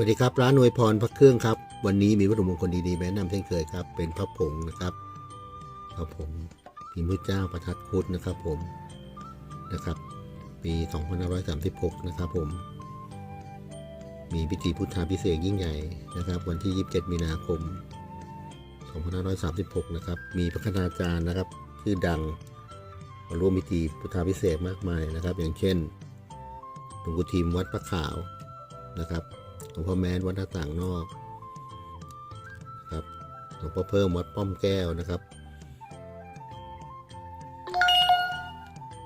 วัสดีครับ ร้านอวยพรพระเครื่องครับ วันนี้มีวัตถุมงคลดีๆแนะนำเช่นเคยครับ เป็นพระผงนะครับพระผงพิมพ์พระเจ้าประทัดคุดนะครับผมนะครับปี2536 นะครับผม มีพิธีพุทธาพิเศษยิ่งใหญ่นะครับ วันที่ 27 มีนาคม 2536 นะครับ มีพระคณาจารย์นะครับชื่อดังมาร่วมพิธีพุทธาพิเศษมากมายนะครับ อย่างเช่นหลวงปู่ทิมวัดพระขาวนะครับ หลวงพ่อแม้นวัดหน้าต่างนอกครับหลวงพ่อเพิ่มวัดป้อมแก้วนะครับ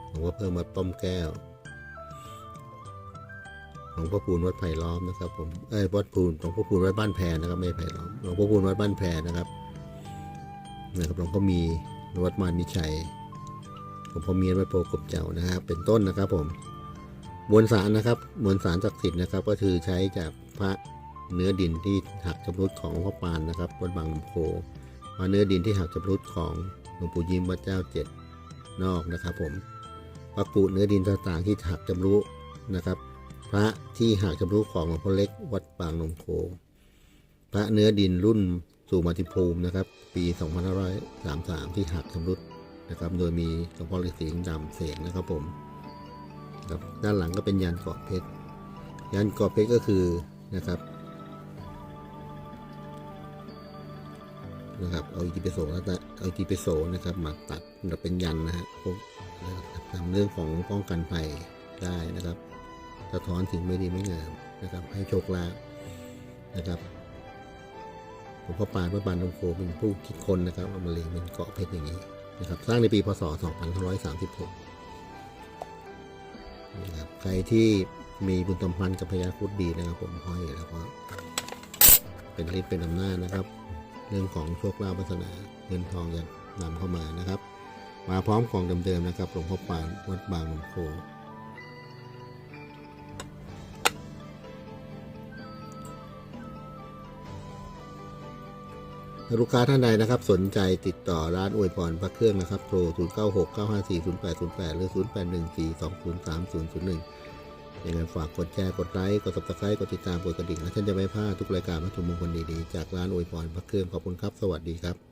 หลวงพ่อเพิ่มวัดป้อมแก้วหลวงพ่อพูนวัดไผ่ล้อมนะครับ ผมเอ้ยวัดพูนหลวงพ่อพูนวัดบ้านแพนะครับไม่ไผ่ล้อมหลวงพ่อพูนวัดบ้านแพนะครับนะครับหลวงพ่อมีวัดมารมิชัยหลวงพ่อเมียนวัดโพกบเจ้านะครับ เป็นต้นนะครับผม มวลสารนะครับมวลสารศักดิ์สิทธิ์นะครับ ก็คือใช้จากพระเนื้อดินที่หักชำรุดของพ่อปานนะครับวัดบางลำโพมาเนื้อดินที่หักชำรุดของหลวงปู่ยิ้มวัดเจ้าเจ็ดนอกนะครับ ผมพระกุเนื้อดินต่างๆที่หักชำรุดนะครับ พระที่หักชำรุดของหลวงพ่อเล็กวัดบางลำโพพระเนื้อดินรุ่นสู่มาติภูมินะครับ ปี 2533 ที่หักชำรุดนะครับ โดยมีหลวงพ่อฤาษีดำเสกนะครับผม ครับด้านหลังก็เป็นยันเกาะเพชรยันเกาะเพชรก็คือนะครับนะครับเอาอีเปโซแล้วแต่เอาอีเปโซนะครับมาตัดมาเป็นยันนะฮะพวกนะครับทำเรื่องของป้องกันภัยได้นะครับสะท้อนสิ่งไม่ดีไม่งามนะครับ ให้โชคลาภนะครับหลวงพ่อปานพระบานตงโคเป็นผู้คิดค้นนะครับเอามาเรียงเป็นเกาะเพชรอย่างนี้นะครับ สร้างในปีพศ 2536 นะครับใครที่มีบุญสัมพันธ์กับพญาครุดดีนะครับ ผมห้อยแล้วก็เป็นฤทธิ์เป็นอำนาจนะครับ เรื่องของโชคลาภวาสนาเงินทองจะนำเข้ามานะครับ มาพร้อมของเดิมๆนะครับหลวงพ่อปานวัดบางลำโพ ลูกค้าท่านใดนะครับ สนใจติดต่อร้านอวยพรพระเครื่องนะครับโทร 0 9 6 9 5 4 0 8 0 8 หรือ 0 8 1 4 2 0 3 0 0 1ยังไงฝากกดแชร์กดไลค์กด subscribe กดติดตามกดกระดิ่งและท่านจะไม่พลาดทุกรายการวัตถุมงคลดีๆ จากร้านอวยพรพระเครื่องขอบคุณครับ สวัสดีครับ